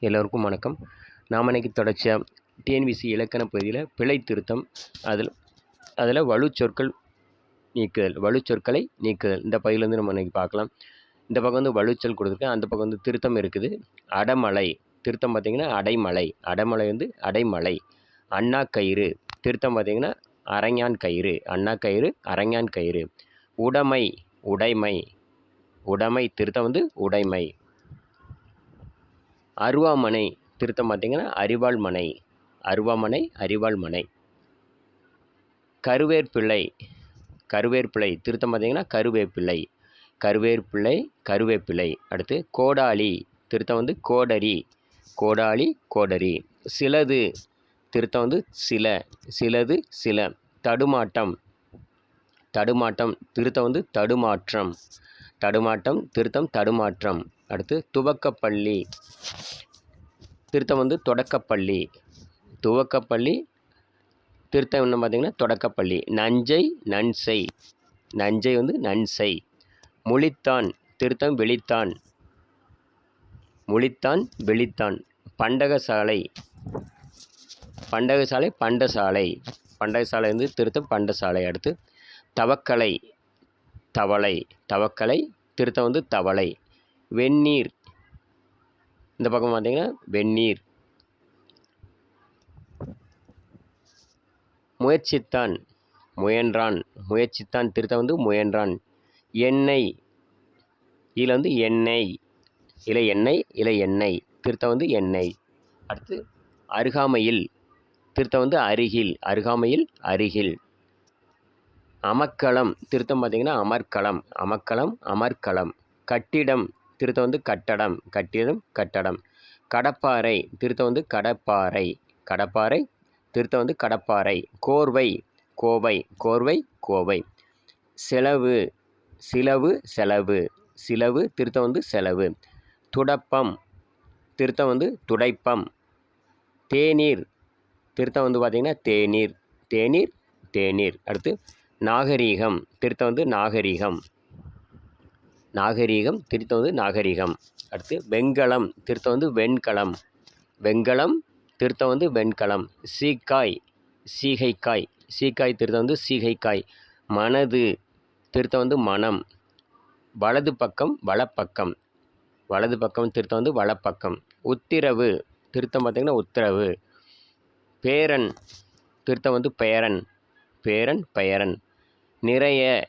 எல்லோருக்கும் வணக்கம். நாம் இன்னைக்கு தொடர்ச்சியாக டிஎன்பிசி இலக்கண பகுதியில் பிழை திருத்தம் அதில் அதில் வலுச்சொற்கள் நீக்குதல் வலுச்சொற்களை நீக்குதல். இந்த பகுதியிலேருந்து நம்ம இன்றைக்கி பார்க்கலாம். இந்த பக்கம் வந்து வலுச்சொல் கொடுத்துருக்கேன் அந்த பக்கம் வந்து திருத்தம் இருக்குது. அடமலை திருத்தம் பார்த்திங்கன்னா அடைமலை. அடமலை வந்து அடைமலை. அண்ணா கயிறு திருத்தம் பார்த்திங்கன்னா அரங்கான் கயிறு. அண்ணா கயிறு அரங்கான் கயிறு. உடைமை உடைமை. உடைமை திருத்தம் வந்து உடைமை. அருவாமனை. திருத்தம் பார்த்தீங்கன்னா அரிவாள் மனை. அருவாமனை அரிவாள் மனை. கருவேற்பிள்ளை. கருவேற்பிள்ளை. திருத்தம் பார்த்தீங்கன்னா கருவேப்பிள்ளை கருவேற்பிள்ளை கருவேப்பிள்ளை அடுத்து கோடாளி. திருத்தம் வந்து கோடரி. கோடாளி கோடரி. சிலது. திருத்தம் வந்து சில. சிலது சில. தடுமாட்டம். தடுமாட்டம். திருத்தம் வந்து தடுமாற்றம். தடுமாட்டம் திருத்தம் தடுமாற்றம். அடுத்து துவக்கப்பள்ளி. திருத்தம் வந்து தொடக்கப்பள்ளி. துவக்கப்பள்ளி திருத்தம் என்ன பார்த்தீங்கன்னா தொடக்கப்பள்ளி. நஞ்சை நன்சை நஞ்சை வந்து நன்சை முழித்தான் திருத்தம் வெளித்தான் முழித்தான் வெளித்தான் பண்டகசாலை. பண்டகசாலை பண்டசாலை. பண்டகசாலை வந்து திருத்தம் பண்டசாலை. அடுத்து தவக்கலை. தவளை. தவக்கலை திருத்தம் வந்து தவளை. வெந்நீர். இந்த பக்கம் பார்த்தீங்கன்னா வெந்நீர். முயற்சித்தான் முயன்றான். முயற்சித்தான் திருத்தம் வந்து முயன்றான். எண்ணெய். இதில் வந்து எண்ணெய். இலை எண்ணெய் இலை எண்ணெய். திருத்தம் வந்து எண்ணெய். அடுத்து அருகாமையில். திருத்தம் வந்து அருகில். அருகாமையில் அருகில். அமக்களம் திருத்தம் பார்த்திங்கன்னா அமர்க்களம். அமக்களம் அமர்க்களம். கட்டிடம். திருத்தம் வந்து கட்டடம் கட்டிடம் கட்டடம். கடப்பாறை திருத்தம் வந்து கடப்பாறை. கடப்பாறை திருத்தம் வந்து கடப்பாறை. கோர்வை கோவை. கோர்வை கோவை. செலவு சிலவு செலவு. சிலவு திருத்தம் வந்து செலவு. துடப்பம் திருத்தம் வந்து துடைப்பம். தேநீர் திருத்தம் வந்து பார்த்திங்கன்னா தேநீர். தேநீர் தேநீர். அடுத்து நாகரீகம் திருத்தம் வந்து நாகரீகம். நாகரீகம் திருத்தம் வந்து நாகரீகம். அடுத்து வெண்கலம் திருத்தம் வந்து வெண்கலம். வெண்கலம் திருத்தம் வந்து வெண்கலம். சீக்காய் சீகைக்காய். சீக்காய் திருத்தம் வந்து சீகைக்காய். மனது திருத்தம் வந்து மனம். வலது பக்கம் வலப்பக்கம். வலது பக்கம் திருத்தம் வந்து வலப்பக்கம். உத்திரவு திருத்தம் பார்த்திங்கன்னா உத்தரவு. பேரன் திருத்தம் வந்து பேரன். பேரன் பெயரன். நிறைய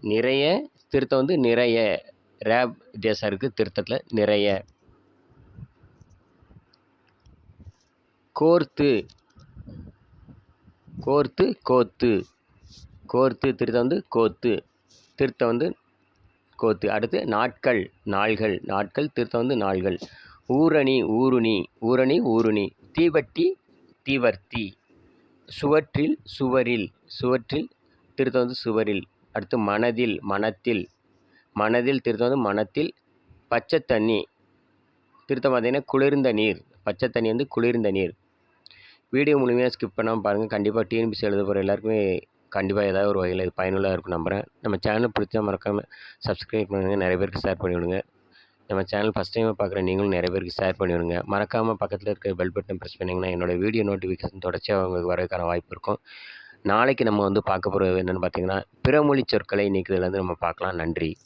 நிறைய திருத்தம் வந்து நிறைய ரேப் வித்தியாசம் இருக்குது திருத்தத்தில் நிறைய கோர்த்து கோர்த்து கோத்து. கோர்த்து திருத்தம் வந்து கோத்து. திருத்தம் வந்து கோத்து. அடுத்து நாட்கள் நாள்கள். நாட்கள் திருத்தம் வந்து நாள்கள். ஊரணி ஊருணி. ஊரணி ஊருணி. தீவட்டி தீவர்த்தி. சுவற்றில் சுவரில். சுவற்றில் திருத்தம் வந்து சுவரில். அடுத்து மனதில் மனத்தில். மனதில் திருத்தம் வந்து மனத்தில் பச்சை தண்ணி. திருத்தம் பார்த்தீங்கன்னா குளிர்ந்த நீர். பச்சை தண்ணி வந்து குளிர்ந்த நீர். வீடியோ முழுமையாக ஸ்கிப் பண்ணாமல் பாருங்கள் கண்டிப்பாக டிஎன்பிசி எழுத போகிற எல்லாருக்குமே கண்டிப்பாக ஏதாவது ஒரு வகையில் இது பயனுள்ளதாக இருக்கும் நம்புகிறேன் நம்ம சேனல் பிடிச்சா மறக்காமல் சப்ஸ்கிரைப் பண்ணுங்கள் நிறைய பேருக்கு ஷேர் பண்ணிவிடுங்க. நம்ம சேனல் ஃபஸ்ட் டைம் பார்க்குற நீங்களும் நிறைய பேருக்கு ஷேர் பண்ணிவிடுங்க. மறக்காமல் பக்கத்தில் இருக்க பெல் பட்டன் ப்ரெஸ் பண்ணிங்கன்னா என்னோடய வீடியோ நோட்டிஃபிகேஷன் தொடர்ச்சியாக உங்களுக்கு வரதுக்கான வாய்ப்பு இருக்கும். நாளைக்கு நம்ம வந்து பார்க்க போகிறது என்னென்னு பார்த்தீங்கன்னா பிறமொழி சொற்களை நீக்குதல் வந்து நம்ம பார்க்கலாம். நன்றி.